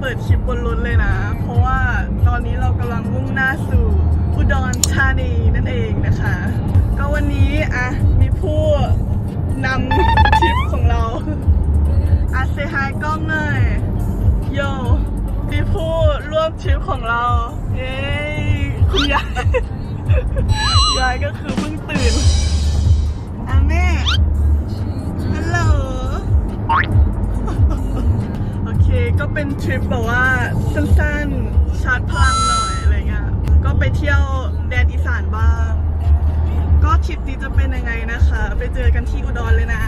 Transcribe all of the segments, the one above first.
เปิดชิปบนรถเลยนะ เพราะว่าตอนนี้เรากำลังมุ่งหน้าสู่อุดรธานีนั่นเองนะคะ ก็วันนี้อะมีผู้นำชิปของเราอาเซไฮกล้องเลยโยมีผู้ร่วมชิปของเราเอ้ยคุณยายยายก็คือเพิ่งตื่นอะแม่ ทริปแบบว่าสั้นๆ ชาร์จพลังหน่อยอะไรเงี้ย ก็ไปเที่ยวแดนอีสานบ้าง ก็ทริปนี้จะเป็นยังไงนะคะ ไปเจอกันที่อุดรเลยนะ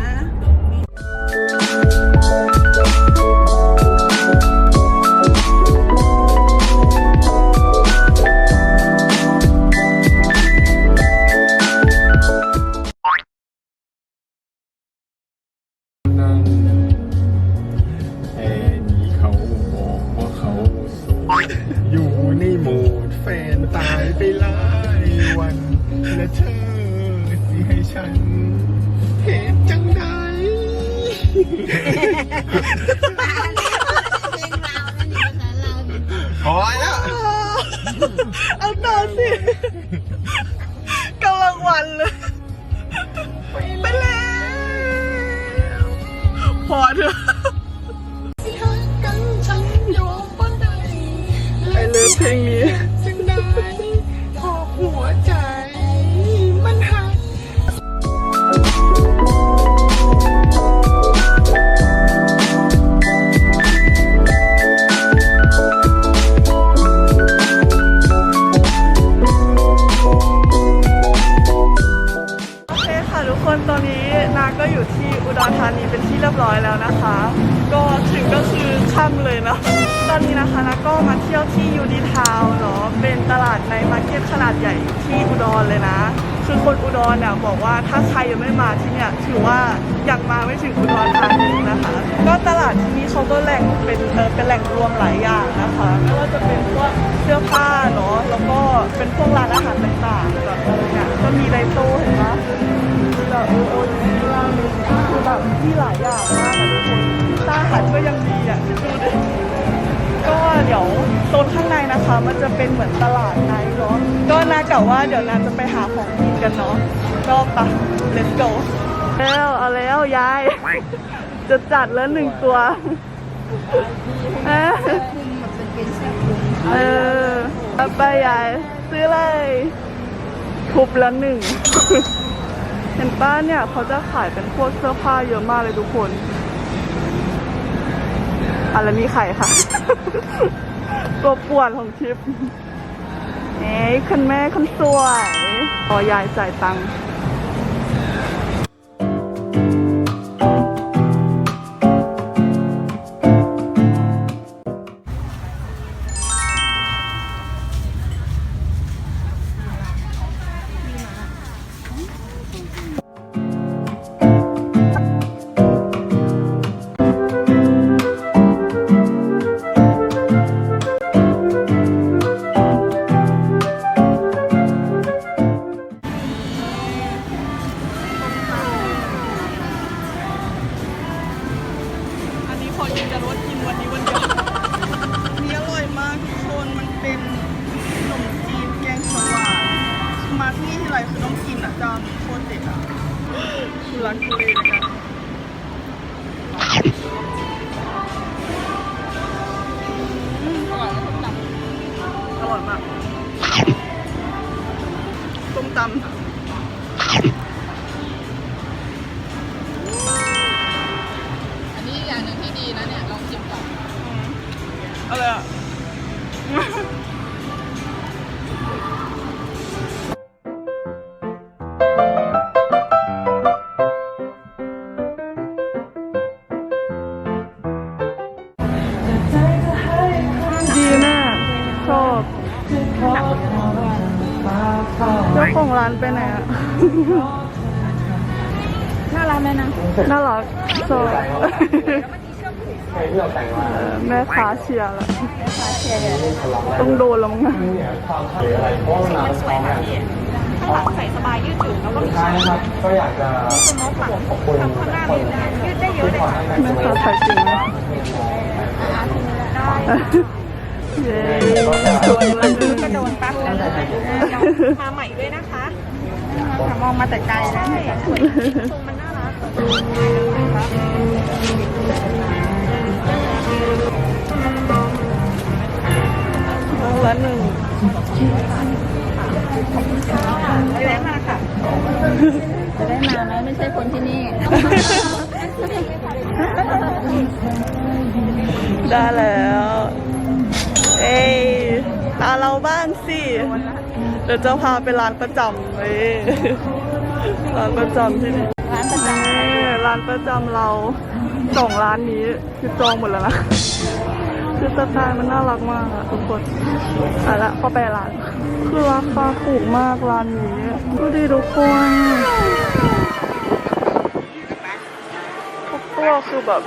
นั่ ในโหมดแฟนตายไปหลายวันและเธอสิให้ฉันเหตุจังใดพอแล้วเอาต่อสิกำลังวันเลย ค่ำเลยเนาะตอนนี้นะคะนาก็มาเที่ยวที่ยูดีทาว์เนาะเป็นตลาดในมาร์เก็ตขนาดใหญ่ที่อุดรเลยนะ คือคนอุดรเนี่ยบอกว่าถ้าใครยังไม่มาที่เนี่ยถือว่ายังมาไม่ถึงอุดรธานีนะคะ ก็ตลาดที่นี่เขาก็แหล่งเป็นเออเป็นแหล่งรวมหลายอย่างนะคะ ไม่ว่าจะเป็นพวกเสื้อผ้าเนาะแล้วก็เป็นพวกร้าน โซนข้างในนะคะ มันจะเป็นเหมือนตลาดไนท์เนาะก็นากะว่าเดี๋ยวนาจะไปหาของกินกันเนาะก็ไป let's go แล้วเอาแล้วยาย จะจัดแล้วหนึ่งตัวเออเออไปยายซื้อเลยทุบละหนึ่งเห็นป้าเนี่ยเขาจะขายเป็นพวกเสื้อผ้าเยอะมากเลยทุกคนอะแล้วนี่ครคะ ตัวปวดของชิปเอ้ยคุณแม่คุณสวยขอยายจ่ายตังค์ นนี้ขอยืนยันว่ากินวันนี้วันเดียวนี่อร่อยมากทุกคนมันเป็นขนมจีนแกงเขียวหวานมาที่นี่ทีไรคือต้องกินอะเจ้านี้โคตรเด็ดอะคือรักทุเรศเลยนะอร่อยมากต้มตำ เจ้าของร้านไปไหนอะ น่ารักไหมนะ น่ารักชอบเออแม่ค้าเชียร์แล้วต้องโดนแล้วมั้งนะมันสวยค่ะพี่ข้างหลังใส่สบายยืดหยุ่นแล้วก็มีใช่นะครับก็อยากจะสโมกหลังทำข้างหน้ายืดได้ยืดได้เยอะเลยค่ะแม่ค้าไทยจริงนะเย้ สวยเลยกระโดนแป๊บนึงมาใหม่ด้วยนะคะมองมาแต่ไกลนะสวยทรงมันน่ารักละหนึ่งไปแวะมาค่ะ จะได้มาไหมไม่ใช่คนที่นี่ ได้แล้ว บ้างสิ เดี๋ยวจะพาไปร้านประจำเลยร้านประจำที่นี่ร้านประจนี่ร้านประจำเราสองร้านนี้คือจองหมดแล้วนะคือสไตล์มันน่ารักมากอะทุกคนเอะละเข้าไปร้าน คือราคาถูกมากร้านนี้ดูดิทุกคนทุกตัวคือแบบ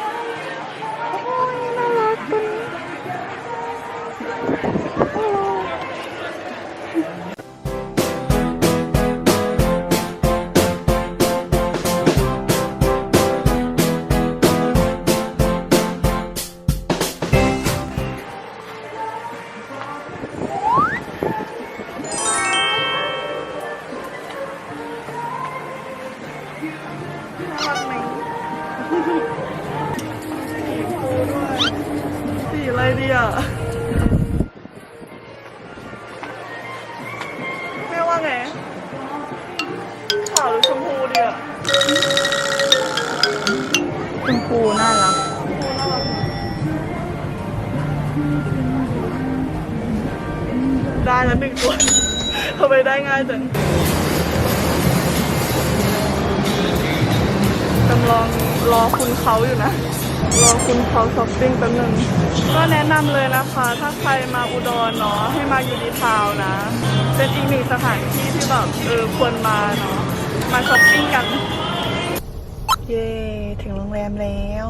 ไมได้ง่ายจังกำลังรอคุณเขาอยู่นะ รอคุณเขาช้อปปิ้งแป๊บหนึงก็แนะนำเลยนะคะ ถ้าใครมาอุดรเนาะให้มายูนิทาวน์นะ เป็นอีกหนึ่งสถานที่ที่แบบเออควรมาเนาะมาช้อปปิ้งกัน เย้ ถึงโรงแรมแล้ว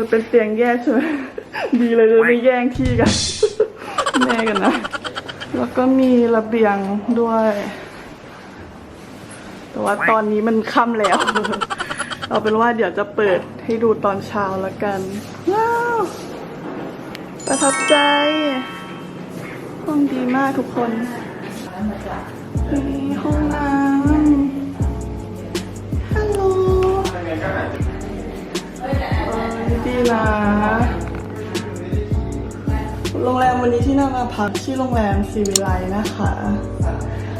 ออเป็นเตียงแยกใช่ไหมดีเลยเลยไม่แย่งที่กัน แม่กันนะ แล้วก็มีระเบียงด้วย แต่ว่าตอนนี้มันค่ำแล้ว เอาเป็นว่าเดี๋ยวจะเปิดให้ดูตอนเช้าแล้วกัน ว้าว ประทับใจ ห้องดีมากทุกคนนี่ห้องน้ำฮัลโหลเอ้ยดี นะ โรงแรมวันนี้ที่น่ามาพักที่โรงแรมซีวิไลนะคะ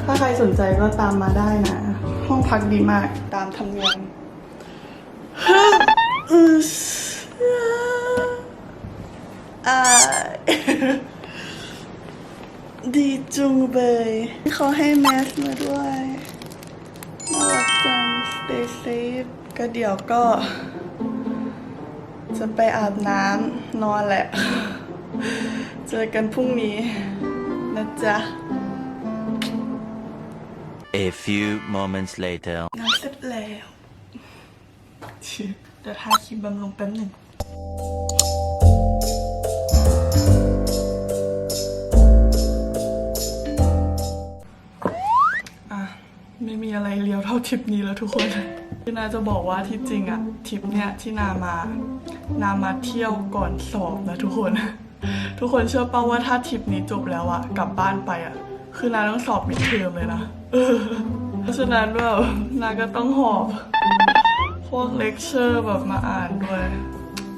ถ้าใครสนใจก็ตามมาได้นะ ห้องพักดีมากตามธรรมเนียมอืออ่าดีจุงเบยเขาให้แมสมาด้วยน่ารักจัง stay safe ก็เดี๋ยวก็ จะไปอาบน้ำนอนแหละ เจอกันพรุ่งนี้นะจ๊ะ A few moments later. น้ำเสร็จแล้วชิเดี๋ยวทาครีมบำรุงแป๊บหนึ่งอะไม่มีอะไรเลียวเท่าทริปนี้แล้วทุกคน คือนาจะบอกว่าที่จริงอะทริปเนี้ยที่นามา นามาเที่ยวก่อนสอบนะทุกคน ทุกคนเชื่อป้าว่าถ้าทริปนี้จบแล้วอะกลับบ้านไปอะคือนาต้องสอบมิดเทอมเลยนะเออเพราะฉะนั้นแบบนาก็ต้องหอบพวกเลคเชอร์แบบมาอ่านด้วย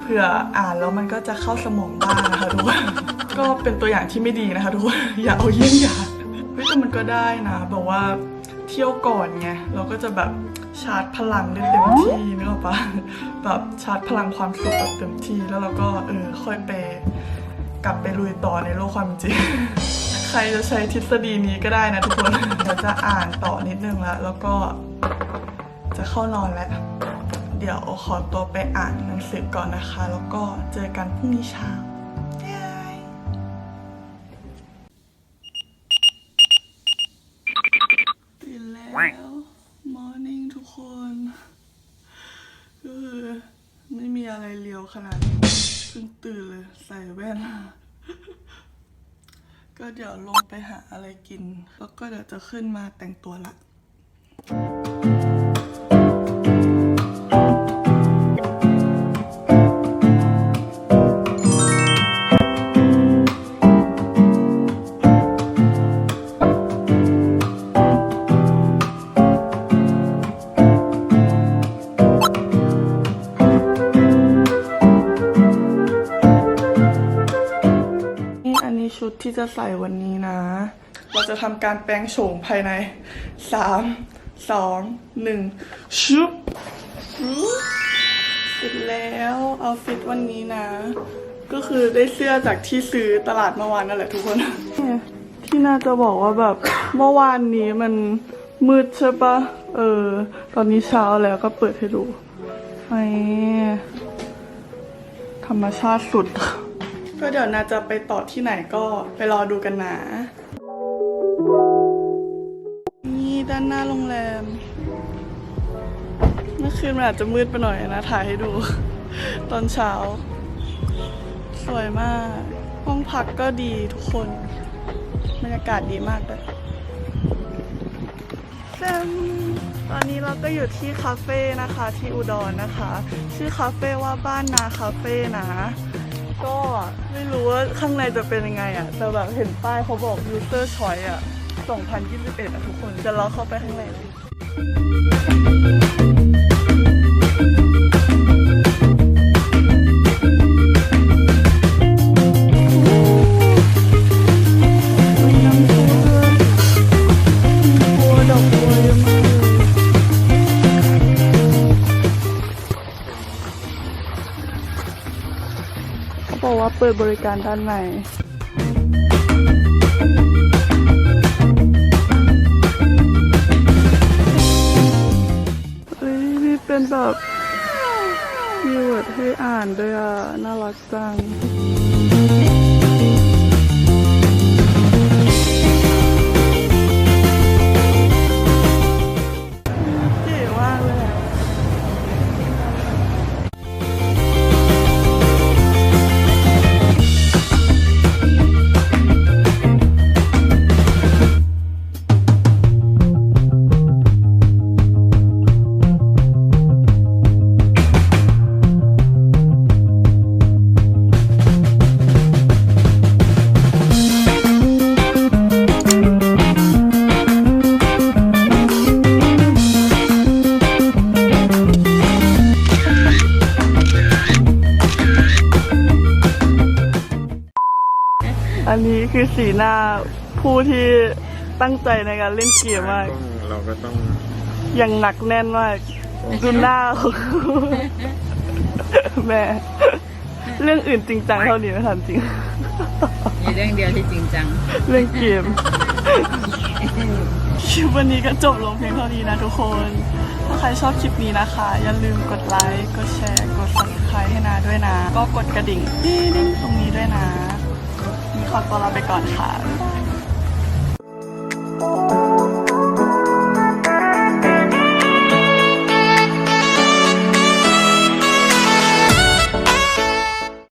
เผื่ออ่านแล้วมันก็จะเข้าสมองบ้างนะคะทุกคนก็เป็นตัวอย่างที่ไม่ดีนะคะทุกคนอย่าเอาเยี่ยงอย่างเฮ้ยแต่มันก็ได้นะแบบว่าเที่ยวก่อนไงเราก็จะแบบ ชาร์จพลังได้เต็มที่นึกออกปะแบบชาร์จพลังความสุขแบบเต็มที่แล้วเราก็เออค่อยไปกลับไปลุยต่อในโลกความจริง ใครจะใช้ทฤษฎีนี้ก็ได้นะทุกคนเราจะอ่านต่อนิดนึงแล้วแล้วก็จะเข้านอนแล้ว เดี๋ยวขอตัวไปอ่านหนังสือก่อนนะคะ แล้วก็เจอกันพรุ่งนี้เช้า ก็เดี๋ยวลงไปหาอะไรกิน แล้วก็เดี๋ยวจะขึ้นมาแต่งตัวละ ที่จะใส่วันนี้นะ เราจะทำการแปลงโฉมภายใน 3 2 1ชุบชุบเสร็จแล้วเอาฟิตวันนี้นะ ก็คือได้เสื้อจากที่ซื้อตลาดเมื่อวานนั่นแหละทุกคน ที่น่าจะบอกว่าแบบเมื่อวานนี้มันมืดใช่ปะเออ ตอนนี้เช้าแล้วก็เปิดให้ดูไอ้ธรรมชาติสุด ก็เดี๋ยวนาจะไปต่อที่ไหนก็ไปรอดูกันนะ นี่ด้านหน้าโรงแรม เมื่อคืนมันอาจจะมืดไปหน่อยนะ ถ่ายให้ดู ตอนเช้า สวยมาก ห้องพักก็ดีทุกคนบรรยากาศดีมากเลยแซมตอนนี้เราก็อยู่ที่คาเฟ่นะคะที่อุดรนะคะ ชื่อคาเฟ่ว่าบ้านนาคาเฟ่นะ ก็ไม่รู้ว่าข้างในจะเป็นยังไงอะ แต่แบบเห็นป้ายเขาบอก user choice อะ 2021 อะทุกคน จะล็อกเข้าไปข้างในเลย ว่าเปิดบริการด้านในเฮ้ยนี่เป็นแบบมีเวิร์ดให้อ่านด้วยอะ น่ารักจัง สีหน้าผู้ที่ตั้งใจในการเล่นเกมมากต้องเราก็ต้องอย่างหนักแน่นมากดูหน้าของแม่ เรื่องอื่นจริงจังเท่านี้ไม่ทันจริง มีเรื่องเดียวที่จริงจังเล่นเกมคลิปวันนี้ก็จบลงเพียงเท่านี้นะทุกคน ถ้าใครชอบคลิปนี้นะคะ อย่าลืมกดไลค์ กดแชร์ กด subscribe ให้นาด้วยนะ ก็กดกระดิ่ง ดิ้งๆตรงนี้ด้วยนะมี ขอตัวลาไปก่อนค่ะ